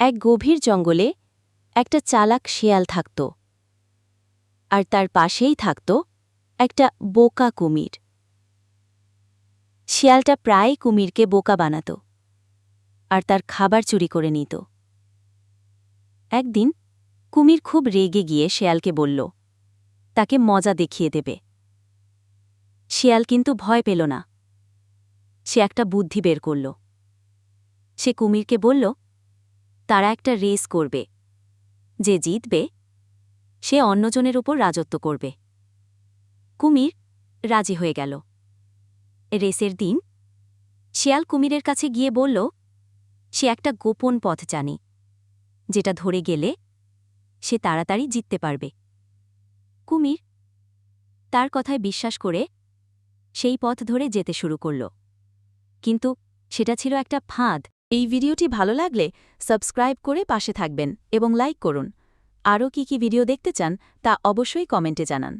এক গভীর জঙ্গলে একটা চালাক শিয়াল থাকত আর তার পাশেই থাকত একটা বোকা কুমির। শিয়ালটা প্রায় কুমিরকে বোকা বানাত আর তার খাবার চুরি করে নিত। একদিন কুমির খুব রেগে গিয়ে শেয়ালকে বলল, তাকে মজা দেখিয়ে দেবে। শিয়াল কিন্তু ভয় পেল না। সে একটা বুদ্ধি বের করল। সে কুমিরকে বলল তারা একটা রেস করবে। যে জিতবে, সে অন্যজনের উপর রাজত্ব করবে। কুমির রাজি হয়ে গেল। রেসের দিন, শিয়াল কুমিরের কাছে গিয়ে বলল, সে একটা গোপন পথ জানে, যেটা ধরে গেলে সে তাড়াতাড়ি জিততে পারবে। কুমির তার কথায় বিশ্বাস করে সেই পথ ধরে যেতে শুরু করল। কিন্তু সেটা ছিল একটা ফাঁদ এই ভিডিওটি ভালো লাগলে সাবস্ক্রাইব করে পাশে থাকবেন এবং লাইক করুন। আরও কি কি ভিডিও দেখতে চান তা অবশ্যই কমেন্টে জানান।